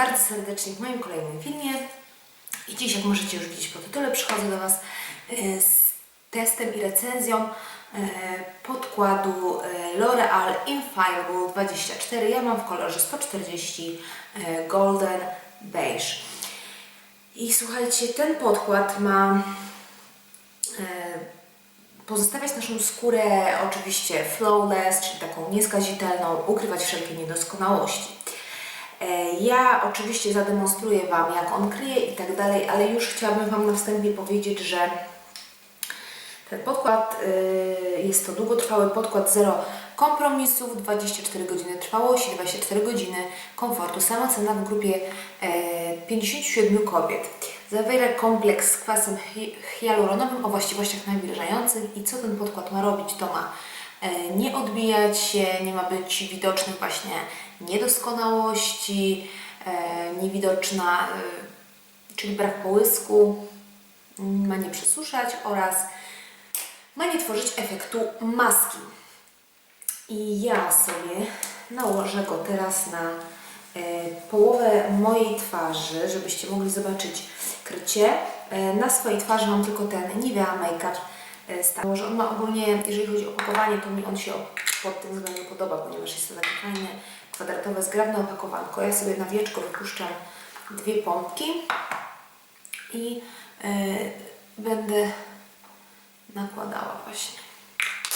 bardzo serdecznie w moim kolejnym filmie. I dziś, jak możecie już widzieć po tytule, przychodzę do Was e, z testem i recenzją e, podkładu e, L'Oreal Infallible 24. Ja mam w kolorze 140 e, Golden Beige. I słuchajcie, ten podkład ma pozostawiać naszą skórę oczywiście flawless, czyli taką nieskazitelną, ukrywać wszelkie niedoskonałości. E, Ja oczywiście zademonstruję Wam, jak on kryje i tak dalej, ale już chciałabym Wam na wstępie powiedzieć, że ten podkład y, jest to długotrwały podkład zero kompromisów, 24 godziny trwałości, 24 godziny komfortu. Sama cena w grupie e, 57 kobiet. Zawiera kompleks z kwasem hi- hialuronowym o właściwościach nawilżających i co ten podkład ma robić? To ma e, nie odbijać się, nie ma być widocznych właśnie niedoskonałości, e, niewidoczna, e, czyli brak połysku, ma nie przesuszać oraz ma nie tworzyć efektu maski. I ja sobie nałożę go teraz na e, połowę mojej twarzy, żebyście mogli zobaczyć krycie. Na swojej twarzy mam tylko ten Nivea Makeup Star. Może on ma ogólnie, jeżeli chodzi o opakowanie, to mi on się pod tym względem podoba, ponieważ jest to takie fajne, kwadratowe, zgrabne opakowanko. Ja sobie na wieczko wypuszczam dwie pompki i e, będę nakładała właśnie.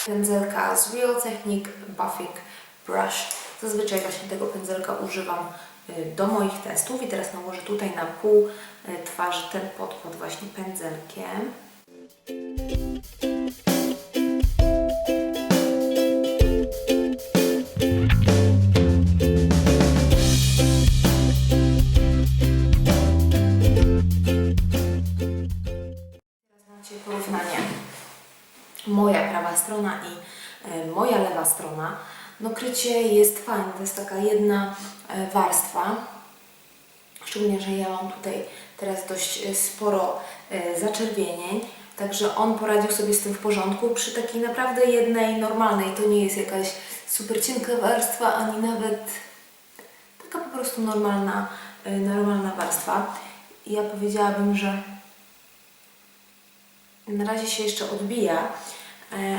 Pędzelka z Real Technique Buffing Brush. Zazwyczaj właśnie tego pędzelka używam y, do moich testów i teraz nałożę tutaj na pół y, twarzy ten podkład właśnie pędzelkiem. No krycie jest fajne, to jest taka jedna e, warstwa. Szczególnie, że ja mam tutaj teraz dość e, sporo e, zaczerwienień. Także on poradził sobie z tym w porządku przy takiej naprawdę jednej normalnej. To nie jest jakaś super cienka warstwa, ani nawet taka po prostu normalna, normalna warstwa. I ja powiedziałabym, że na razie się jeszcze odbija,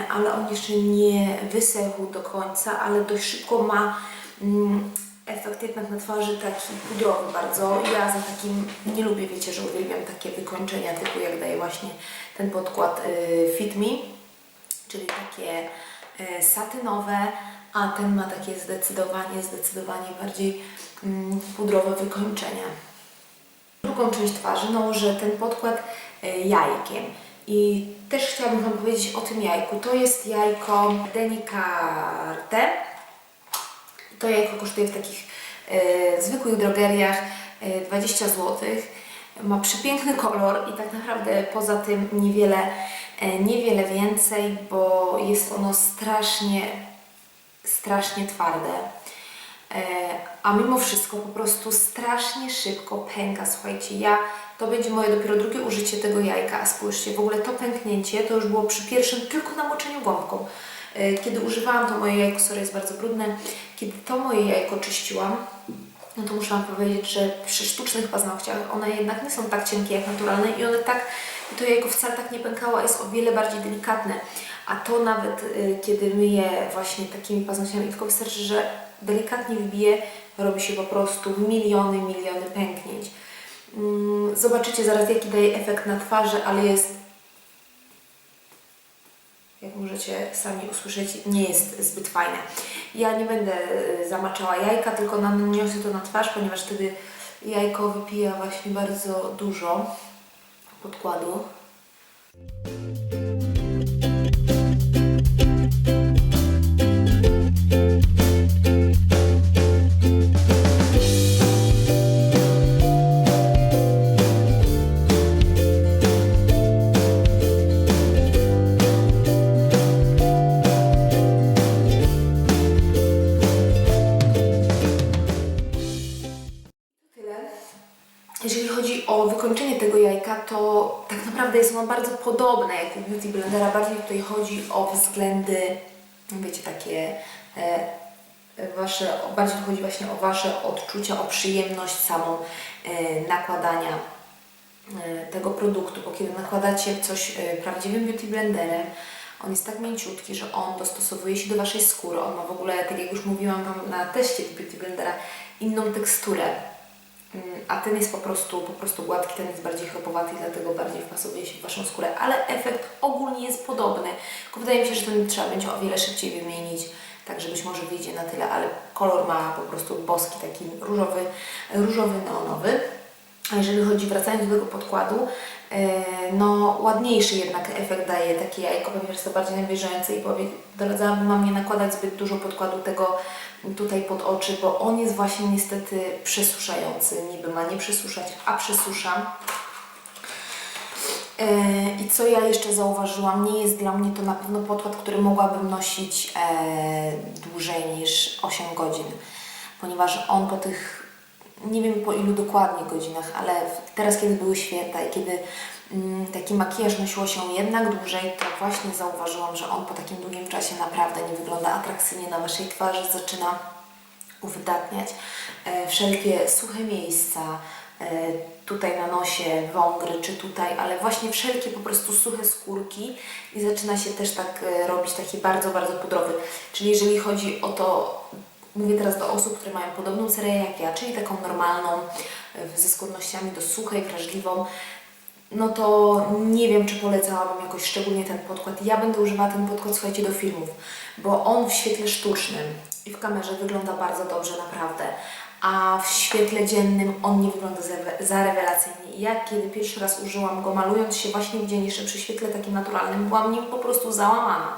ale on jeszcze nie wysechł do końca, ale dość szybko ma mm, efekt jednak na twarzy taki pudrowy bardzo. Ja za takim nie lubię, wiecie, że uwielbiam takie wykończenia typu jak daje właśnie ten podkład y, Fit Me, czyli takie y, satynowe, a ten ma takie zdecydowanie, zdecydowanie bardziej mm, pudrowe wykończenia drugą część twarzy nałożę ten podkład e, jajkiem. I też chciałabym Wam powiedzieć o tym jajku. To jest jajko Denicarte. To jajko kosztuje w takich e, zwykłych drogeriach e, 20 zł. Ma przepiękny kolor i tak naprawdę poza tym niewiele, e, niewiele więcej, bo jest ono strasznie, strasznie twarde. E, a mimo wszystko po prostu strasznie szybko pęka. Słuchajcie, ja to będzie moje dopiero drugie użycie tego jajka, a spójrzcie, w ogóle to pęknięcie to już było przy pierwszym tylko namoczeniu gąbką. E, Kiedy używałam to moje jajko, sorry, jest bardzo brudne, kiedy to moje jajko czyściłam, no to muszę Wam powiedzieć, że przy sztucznych paznokciach one jednak nie są tak cienkie jak naturalne i one tak, to jajko wcale tak nie pękało, jest o wiele bardziej delikatne. A to nawet y, kiedy myję właśnie takimi paznokciami, tylko wystarczy, że delikatnie wbiję, robi się po prostu miliony, miliony pęknięć. Mm, Zobaczycie zaraz jaki daje efekt na twarzy, ale jest jak możecie sami usłyszeć, nie jest zbyt fajne. Ja nie będę y, zamaczała jajka, tylko naniosę to na twarz, ponieważ wtedy jajko wypija właśnie bardzo dużo podkładu. Bardzo podobne jak u Beauty Blendera. Bardziej tutaj chodzi o względy, wiecie, takie e, wasze, bardziej chodzi właśnie o Wasze odczucia, o przyjemność samą e, nakładania e, tego produktu, bo kiedy nakładacie coś e, prawdziwym beauty blenderem, on jest tak mięciutki, że on dostosowuje się do Waszej skóry. On ma w ogóle, tak jak już mówiłam Wam na teście beauty blendera, inną teksturę. Mm, A ten jest po prostu, po prostu gładki, ten jest bardziej chropowaty i dlatego bardziej wpasowuje się w Waszą skórę, ale efekt ogólnie jest podobny. Tylko wydaje mi się, że ten trzeba będzie o wiele szybciej wymienić, także być może wyjdzie na tyle, ale kolor ma po prostu boski, taki różowy, różowy neonowy. A jeżeli chodzi, wracając do tego podkładu, no ładniejszy jednak efekt daje takie jajko, ponieważ jest to bardziej nawilżające i doradzałabym Wam nie nakładać zbyt dużo podkładu tego tutaj pod oczy, bo on jest właśnie niestety przesuszający. Niby ma nie przesuszać, a przesusza. E, I co ja jeszcze zauważyłam, nie jest dla mnie to na pewno podkład, który mogłabym nosić e, dłużej niż 8 godzin, ponieważ on po tych, nie wiem po ilu dokładnie godzinach, ale teraz kiedy były święta i kiedy mm, taki makijaż nosiło się jednak dłużej, to właśnie zauważyłam, że on po takim długim czasie naprawdę nie wygląda atrakcyjnie na Waszej twarzy, zaczyna uwydatniać e, wszelkie suche miejsca, e, tutaj na nosie, wągry, czy tutaj, ale właśnie wszelkie po prostu suche skórki i zaczyna się też tak e, robić taki bardzo, bardzo pudrowy. Czyli jeżeli chodzi o to, mówię teraz do osób, które mają podobną serię jak ja, czyli taką normalną, e, ze skłonnościami do suchej, wrażliwą, no to nie wiem, czy polecałabym jakoś szczególnie ten podkład. Ja będę używała ten podkład, słuchajcie, do filmów, bo on w świetle sztucznym i w kamerze wygląda bardzo dobrze, naprawdę. A w świetle dziennym on nie wygląda za, rewelacyjnie. Ja kiedy pierwszy raz użyłam go, malując się właśnie w dzień, jeszcze przy świetle takim naturalnym, byłam nim po prostu załamana.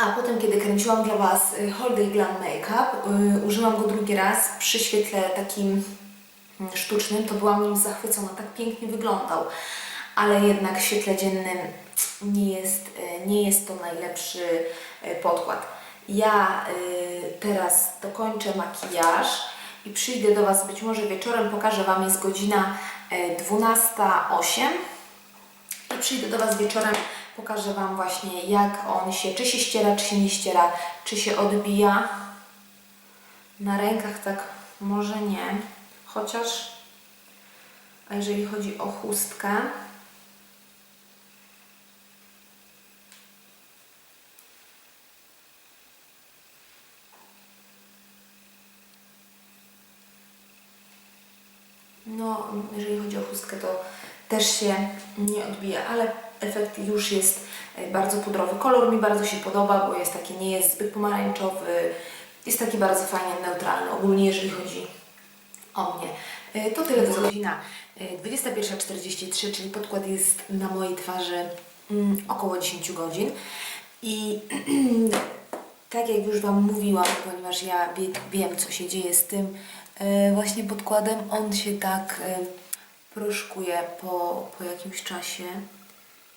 A potem, kiedy kręciłam dla Was y, Holiday Glam Makeup, y, użyłam go drugi raz przy świetle takim mm, sztucznym, to byłam nim zachwycona, tak pięknie wyglądał. Ale jednak w świetle dziennym nie jest, y, nie jest to najlepszy y, podkład. Ja teraz dokończę makijaż i przyjdę do Was być może wieczorem, pokażę Wam, jest godzina y, 12.08 i przyjdę do Was wieczorem, pokażę Wam właśnie jak on się, czy się ściera, czy się nie ściera, czy się odbija. Na rękach tak może nie, chociaż a jeżeli chodzi o chustkę, No, jeżeli chodzi o chustkę, to też się nie odbija, ale efekt już jest e, bardzo pudrowy. Kolor mi bardzo się podoba, bo jest taki, nie jest zbyt pomarańczowy, jest taki bardzo fajnie neutralny, ogólnie jeżeli chodzi o mnie. E, To tyle do godzina e, 21.43, czyli podkład jest na mojej twarzy mm, około 10 godzin i tak jak już Wam mówiłam, ponieważ ja wie, wiem, co się dzieje z tym e, właśnie podkładem, on się tak proszkuje po, po jakimś czasie,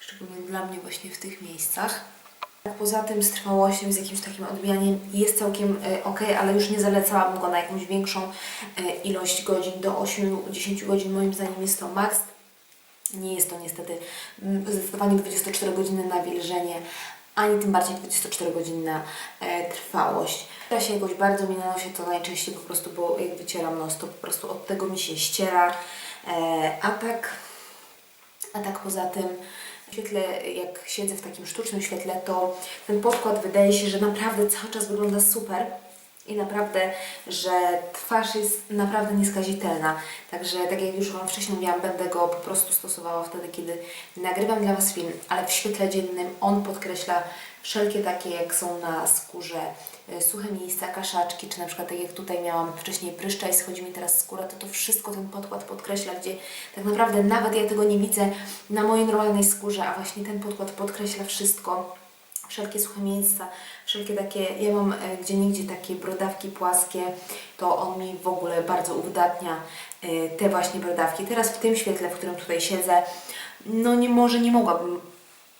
szczególnie dla mnie właśnie w tych miejscach. Poza tym z trwałością, z jakimś takim odbijaniem jest całkiem e, ok, ale już nie zalecałabym go na jakąś większą e, ilość godzin, do 8-10 godzin moim zdaniem jest to maks. Nie jest to niestety mm, zdecydowanie 24 godziny na wilżenie, ani tym bardziej 24 godziny na e, trwałość. Ja się jakoś bardzo mi na to najczęściej po prostu, bo jak wycieram nos, to po prostu od tego mi się ściera. E, a tak a tak poza tym, świetle, jak siedzę w takim sztucznym świetle, to ten podkład wydaje się, że naprawdę cały czas wygląda super i naprawdę, że twarz jest naprawdę nieskazitelna. Także, tak jak już Wam wcześniej mówiłam, będę go po prostu stosowała wtedy, kiedy nagrywam dla Was film, ale w świetle dziennym on podkreśla wszelkie takie, jak są na skórze suche miejsca, kaszaczki, czy na przykład tak jak tutaj miałam wcześniej pryszcza i schodzi mi teraz skóra, to to wszystko ten podkład podkreśla, gdzie tak naprawdę nawet ja tego nie widzę na mojej normalnej skórze, a właśnie ten podkład podkreśla wszystko wszelkie suche miejsca, wszelkie takie, ja mam e, gdzie nigdzie takie brodawki płaskie, to on mi w ogóle bardzo uwydatnia e, te właśnie brodawki. Teraz w tym świetle, w którym tutaj siedzę, no nie może nie mogłabym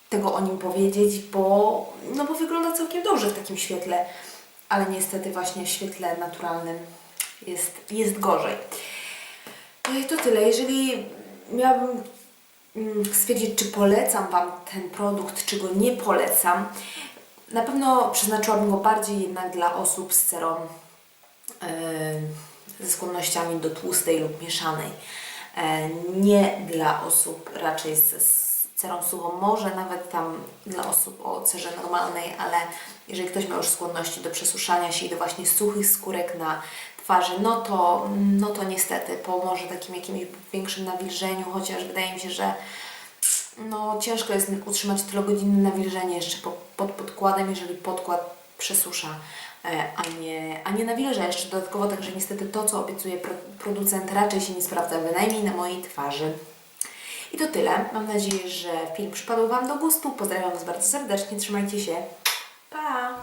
tego o nim powiedzieć, bo, no bo wygląda całkiem dobrze w takim świetle, ale niestety właśnie w świetle naturalnym jest, jest gorzej. E, To tyle. Jeżeli miałabym mm, stwierdzić, czy polecam Wam ten produkt, czy go nie polecam, Na pewno przeznaczyłabym go bardziej jednak dla osób z cerą yy, ze skłonnościami do tłustej lub mieszanej. E, Nie dla osób raczej z cerą suchą, może nawet tam dla osób o cerze normalnej, ale jeżeli ktoś ma już skłonności do przesuszania się i do właśnie suchych skórek na twarzy, no to, no to niestety pomoże takim jakimś większym nawilżeniu, chociaż wydaje mi się, że no, ciężko jest utrzymać tylogodzinne nawilżenie jeszcze po, pod podkładem, jeżeli podkład przesusza, e, a nie, a nie nawilża jeszcze dodatkowo, także niestety to, co obiecuje pro, producent raczej się nie sprawdza, bynajmniej na mojej twarzy. I to tyle. Mam nadzieję, że film przypadł Wam do gustu. Pozdrawiam Was bardzo serdecznie. Trzymajcie się. Pa!